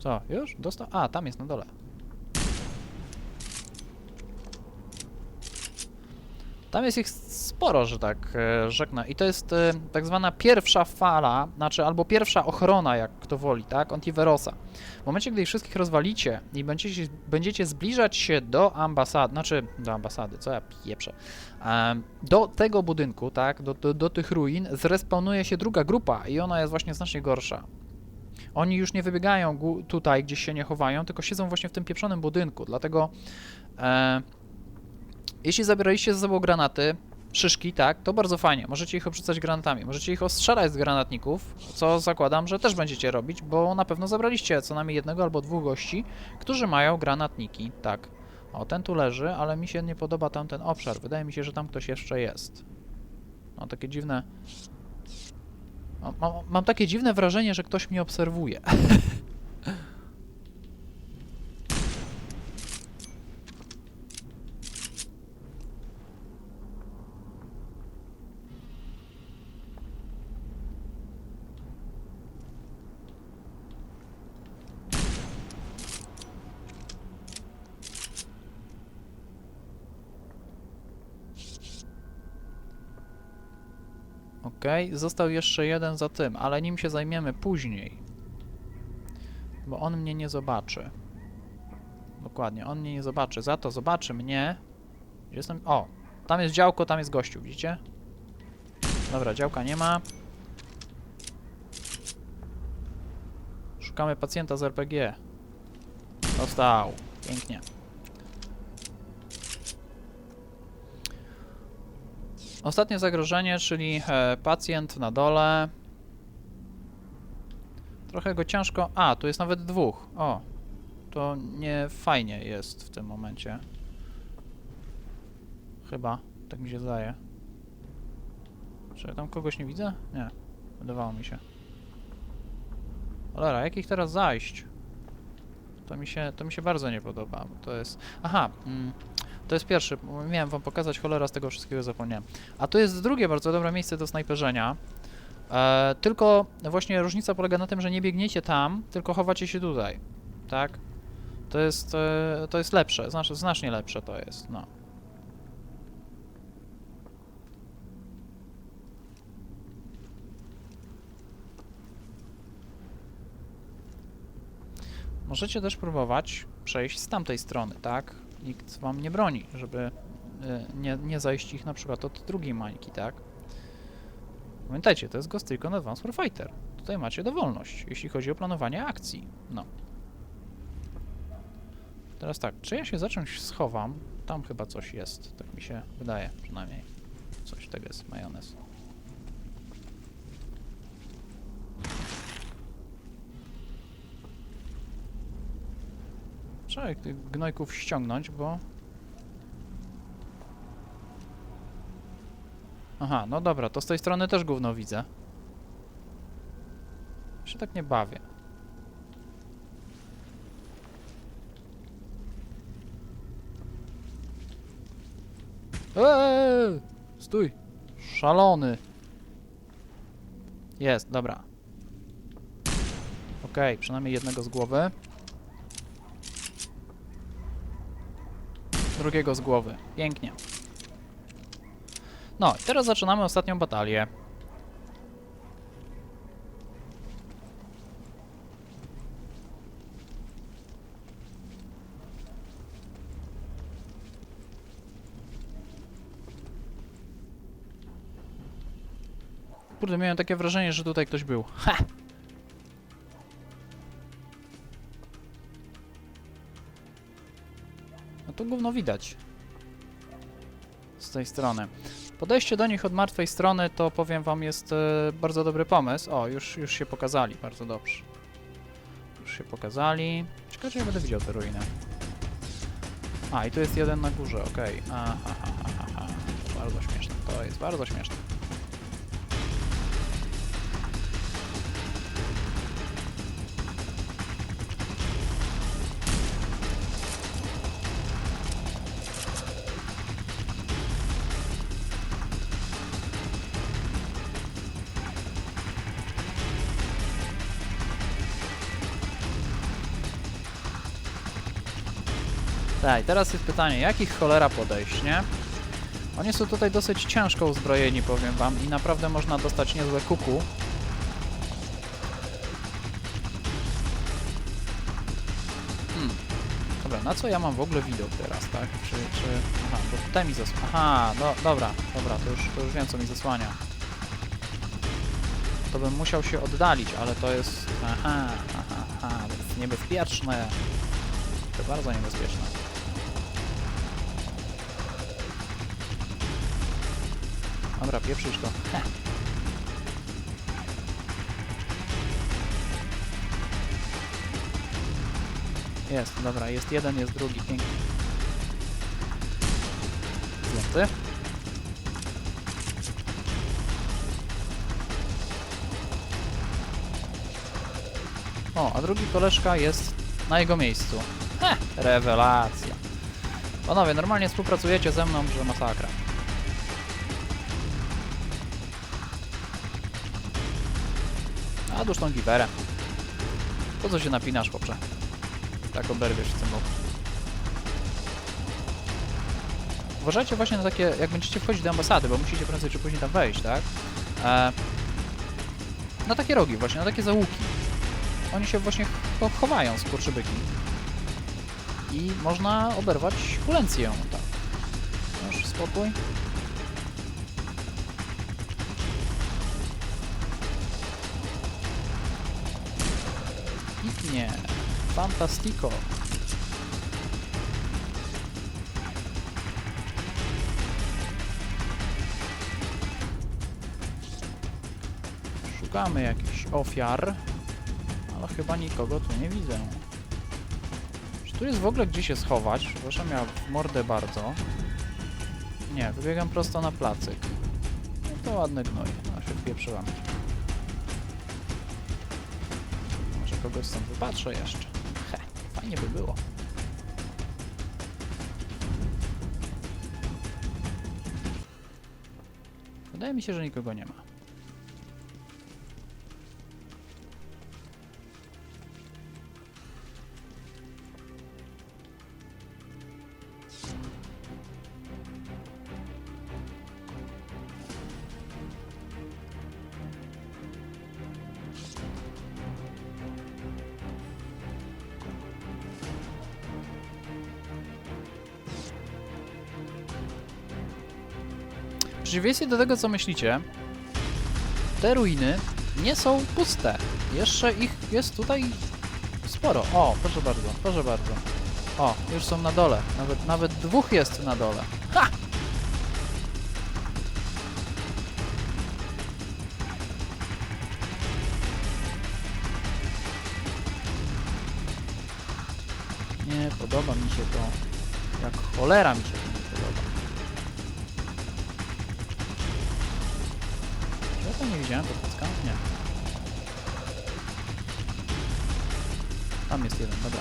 Co, już? Dostał? A, tam jest na dole. Tam jest ich sporo, że tak e, rzeknę. I to jest e, tak zwana pierwsza fala, znaczy albo pierwsza ochrona, jak kto woli, tak? Antiverosa. W momencie, gdy ich wszystkich rozwalicie i będziecie, będziecie zbliżać się do ambasady, znaczy do ambasady, co ja pieprzę, em, do tego budynku, tak? Do, do, do tych ruin, zrespawnuje się druga grupa i ona jest właśnie znacznie gorsza. Oni już nie wybiegają tutaj, gdzieś się nie chowają, tylko siedzą właśnie w tym pieprzonym budynku. Dlatego, e, jeśli zabieraliście ze sobą granaty, szyszki, tak, to bardzo fajnie. Możecie ich obrzucać granatami, możecie ich ostrzelać z granatników, co zakładam, że też będziecie robić, bo na pewno zabraliście co najmniej jednego albo dwóch gości, którzy mają granatniki, tak. O, ten tu leży, ale mi się nie podoba tamten obszar. Wydaje mi się, że tam ktoś jeszcze jest. No, takie dziwne... Mam, mam, takie dziwne wrażenie, że ktoś mnie obserwuje. Okej, został jeszcze jeden za tym, ale nim się zajmiemy później. Bo on mnie nie zobaczy. Dokładnie, on mnie nie zobaczy. Za to zobaczy mnie. Gdzie Jestem. O! Tam jest działko, tam jest gościu, widzicie? Dobra, działka nie ma. Szukamy pacjenta z RPG. Dostał. Pięknie. Ostatnie zagrożenie, czyli e, pacjent na dole. Trochę go ciężko. A, tu jest nawet dwóch. O, to nie fajnie jest w tym momencie. Chyba, tak mi się zdaje. Czy ja tam kogoś nie widzę? Nie, wydawało mi się. Cholera, jak ich teraz zajść? To mi się, to mi się bardzo nie podoba. To jest... Aha, mm, to jest pierwszy. Miałem wam pokazać, cholera z tego wszystkiego zapomniałem. A to jest drugie bardzo dobre miejsce do snajperzenia. E, tylko właśnie różnica polega na tym, że nie biegniecie tam, tylko chowacie się tutaj. Tak? To jest, e, to jest lepsze, znacznie lepsze to jest, no. Możecie też próbować przejść z tamtej strony, tak? Nikt wam nie broni, żeby y, nie, nie zajść ich na przykład od drugiej mańki, tak? Pamiętajcie, to jest Ghost Recon Advanced Warfighter. Tutaj macie dowolność, jeśli chodzi o planowanie akcji. No. Teraz tak, czy ja się za czymś schowam? Tam chyba coś jest, tak mi się wydaje przynajmniej. Coś tego jest, majonez. Trzeba tych gnojków ściągnąć, bo... Aha, no dobra, to z tej strony też gówno widzę. Się tak nie bawię. Eee! Stój! Szalony! Jest, dobra. Okej, przynajmniej jednego z głowy. Drugiego z głowy. Pięknie. No, i teraz zaczynamy ostatnią batalię. Kurde, miałem takie wrażenie, że tutaj ktoś był. Ha! Gówno widać. Z tej strony. Podejście do nich od martwej strony to powiem wam jest e, bardzo dobry pomysł. O, już, już się pokazali, bardzo dobrze. Już się pokazali. Ciekawe, czy ja będę widział te ruiny. A, i tu jest jeden na górze, okej. Aha, ha, ha, ha, ha. To bardzo śmieszne, to jest bardzo śmieszne. Tak, teraz jest pytanie, jakich cholera podejść, nie? Oni są tutaj dosyć ciężko uzbrojeni, powiem wam, i naprawdę można dostać niezłe kuku. Hmm. Dobra, na co ja mam w ogóle widok teraz, tak? Czy, czy... Aha, bo tutaj mi zasłania. Aha, no dobra, dobra, to już, to już wiem, co mi zasłania. To bym musiał się oddalić, ale to jest... Aha, aha, aha, to jest niebezpieczne. To bardzo niebezpieczne. Dobra, pieprzyć to. Heh. Jest, dobra, jest jeden, jest drugi, pięknie. Zdjęty. O, a drugi koleżka jest na jego miejscu. Heh, rewelacja. Panowie, normalnie współpracujecie ze mną, że masakra. Dusz tą giwerę. Po co się napinasz, chłopcze? Tak oberwiesz w tym roku. Uważajcie właśnie na takie, jak będziecie wchodzić do ambasady, bo musicie prędzej czy później tam wejść, tak? E, na takie rogi właśnie, na takie załuki. Oni się właśnie cho chowają, skurczybyki. I można oberwać kulencję, tak. Masz spokój. Piknie. Fantastico. Szukamy jakichś ofiar, ale chyba nikogo tu nie widzę. Czy tu jest w ogóle gdzie się schować? Miał w mordę bardzo. Nie, wybiegam prosto na placyk. No to ładny gnój. A się wpieprzyłam. Kogoś stąd wypatrzę jeszcze. He, fajnie by było. Wydaje mi się, że nikogo nie ma. Przeciwieństwie do tego, co myślicie, te ruiny nie są puste. Jeszcze ich jest tutaj sporo. O, proszę bardzo, proszę bardzo. O, już są na dole. Nawet, nawet dwóch jest na dole. Ha! Nie podoba mi się to. Jak cholera mi się to to nie widziałem podpacka? Nie. Tam jest jeden, dobra.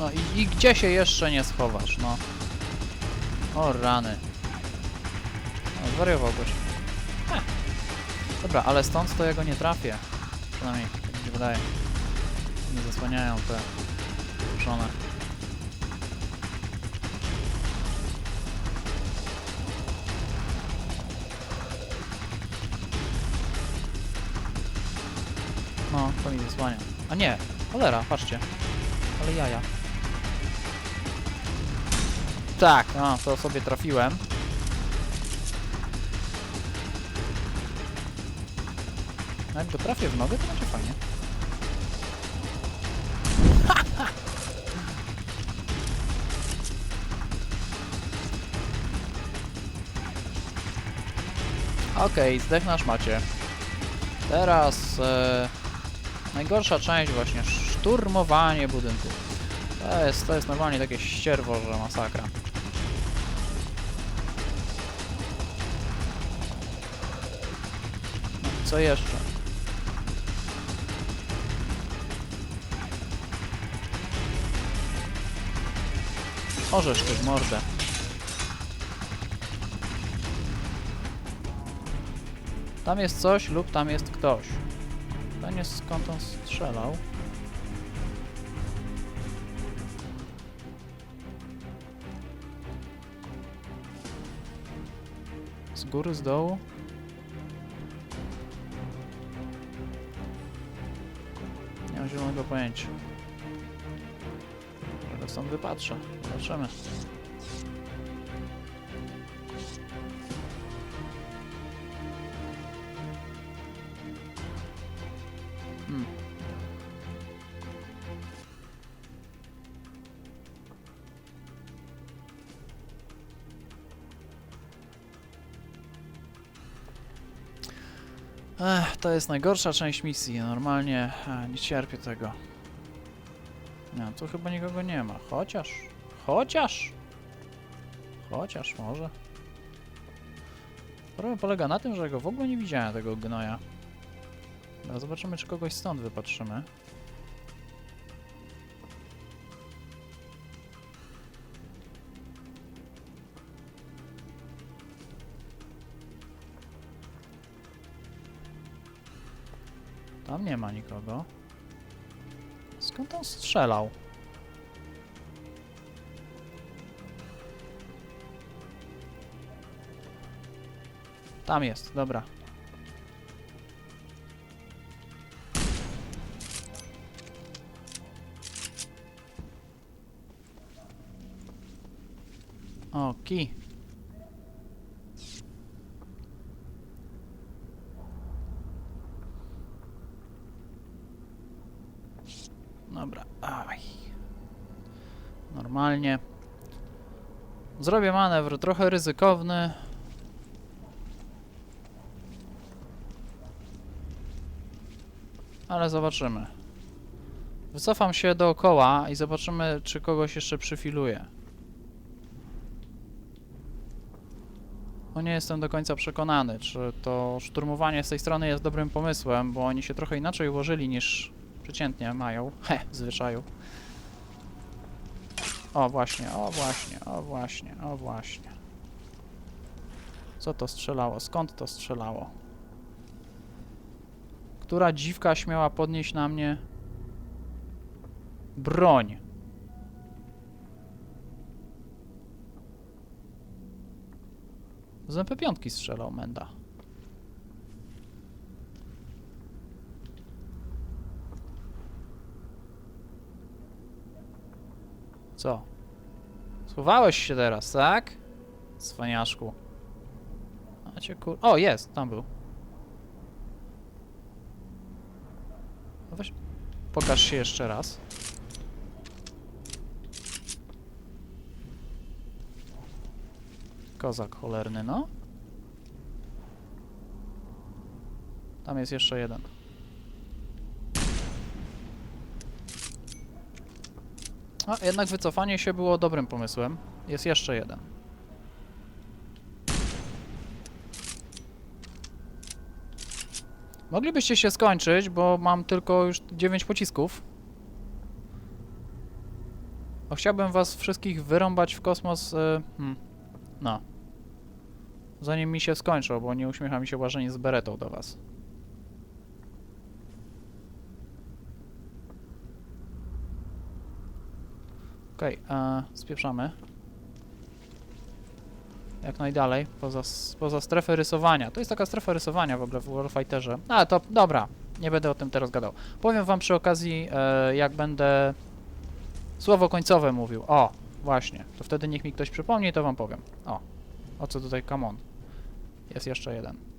No i, i gdzie się jeszcze nie schowasz, no? O rany. O, zwariował goś. Heh. Dobra, ale stąd to ja go nie trafię. Przynajmniej tak mi wydaje. Nie zasłaniają te ruszone. No, to mi zasłania. A nie, cholera, patrzcie. Ale jaja. Tak, no, to sobie trafiłem. No, jak go trafię w nogę, to będzie fajnie. Okej, zdech nasz macie. Teraz e, najgorsza część właśnie, szturmowanie budynku. To jest, to jest normalnie takie ścierwo, że masakra. Co jeszcze? Orzesz ty w mordę. Tam jest coś lub tam jest ktoś. Ten jest skąd on strzelał. Z góry, z dołu? Mam zielonego pojęcia. Ale stąd wypatrzę. Zobaczymy. To jest najgorsza część misji. Normalnie e, nie cierpię tego. No, tu chyba nikogo nie ma. Chociaż. Chociaż. Chociaż może. Problem polega na tym, że go w ogóle nie widziałem, tego gnoja. No, zobaczymy, czy kogoś stąd wypatrzymy. Tam nie ma nikogo. Skąd on strzelał? Tam jest, dobra. O, kij. Dobra, aj. Normalnie. Zrobię manewr trochę ryzykowny. Ale zobaczymy. Wycofam się dookoła i zobaczymy, czy kogoś jeszcze przyfiluję. No nie jestem do końca przekonany, czy to szturmowanie z tej strony jest dobrym pomysłem, bo oni się trochę inaczej ułożyli niż przeciętnie mają. He, w zwyczaju. O właśnie, o właśnie, o właśnie, o właśnie. Co to strzelało? Skąd to strzelało? Która dziwka śmiała podnieść na mnie broń? Z MP5 strzelał Menda. Co? Schowałeś się teraz, tak? Cwaniaszku. A cię kur... O, jest, tam był. No weź, pokaż się jeszcze raz. Kozak cholerny, no. Tam jest jeszcze jeden. A, jednak wycofanie się było dobrym pomysłem. Jest jeszcze jeden. Moglibyście się skończyć, bo mam tylko już 9 pocisków. Bo chciałbym was wszystkich wyrąbać w kosmos. y, hmm. No. Zanim mi się skończą, bo nie uśmiecha mi się łażenie z beretą do was. Okej, okay. Jak najdalej, poza, poza strefę rysowania. To jest taka strefa rysowania w ogóle w Warfighterze. A, to dobra, nie będę o tym teraz gadał. Powiem wam przy okazji, e, jak będę słowo końcowe mówił. O, właśnie, to wtedy niech mi ktoś przypomni, to wam powiem. O, o co tutaj, come on. Jest jeszcze jeden.